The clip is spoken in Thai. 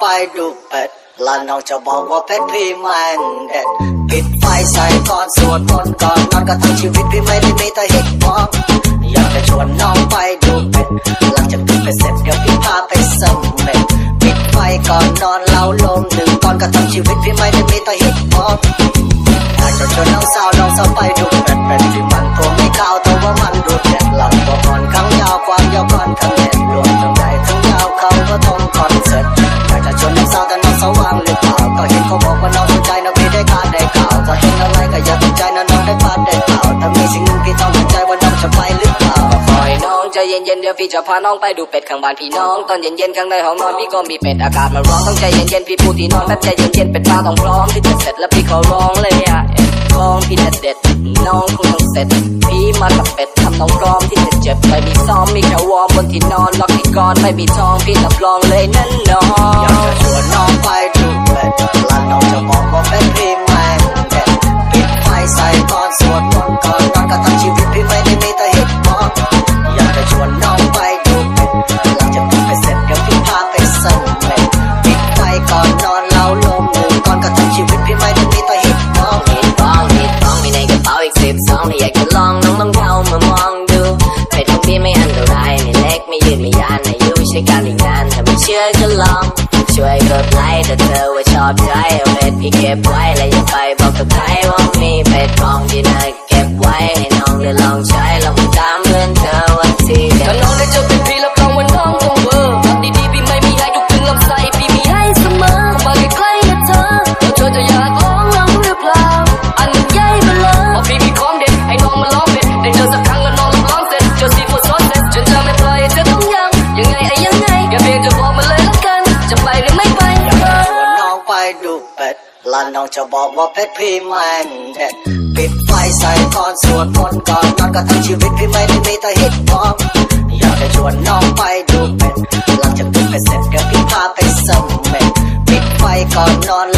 ไปดูเป็ดและน้องจะบอกว่าเพชรพี่แม่งเด็ดปิดไฟใส่ก่อนสวดมนต์ก่อนนอนก็ทั้งชีวิตพี่ไม่ได้มีแต่เหตุผลอยากจะชวนน้องไปดูเป็ดหลังจากดูเป็ดเสร็จเดี๋ยวพี่พาไปสม็ดปิดไฟก่อนนอนเล่าลมหนึ่งก่อนก็ทั้งชีวิตพี่ไม่ได้มีแต่เหตุผล เย็นๆเดี๋ยวพี่จะพาน้องไปดูเป็ดข้างบ้านพี่น้องตอนเย็นๆข้างในห้องนอนพี่ก็มีเป็ดอากาศมันร้อนต้องใจเย็นๆพี่พูดที่นอนแป๊บใจเย็นๆเป็ดปลาต้องพร้อมที่จะเสร็จแล้วพี่เขาร้องเลยอะร้องพี่จะเด็ดน้องคงต้องเสร็จพี่มากับเป็ดทำน้องร้อมที่จะเจ็บไม่มีซ้อมมีแค่วอร์มบนที่นอนล็อกที่กอนไม่มีทองพี่รับรองเลยนั่นน้องาลมหนึ่งก่อนก็ทั้งชีวิตพี่ไม่ได้มีแต่เหตุผลมีทองมีทองมีในกระเป๋าอีกสิบสองถ้าอยากจะลองน้องต้องเข้ามามองดูเป็ดของพี่ไม่อันตรายไม่เล็กไม่ยืดไม่ยานอายุใช้การอีกนานถ้าไม่เชื่อก็ลอง ช่วยกดไลค์ถ้าเธอว่าชอบใจเอาเป็ดพี่เก็บไว้และอย่าไปบอกกับใครว่ามีเป็ดของที่น่าเก็บไว้ให้น้อง ดลาน้องจะบอกว่าเพชรพี่แม่งเด็ดปิดไฟใส่ก่อนสวดมนต์ก่อนนอนก็ทั้งชีวิตพี่ไม่ได้มีแต่ฮิตุผลอยากจะชวนน้องไปดูเป็ดหลังจากดูเป็ดเสร็จเดี๋ยวพี่พาไปสมเป็ดปิดไฟก่อนนอน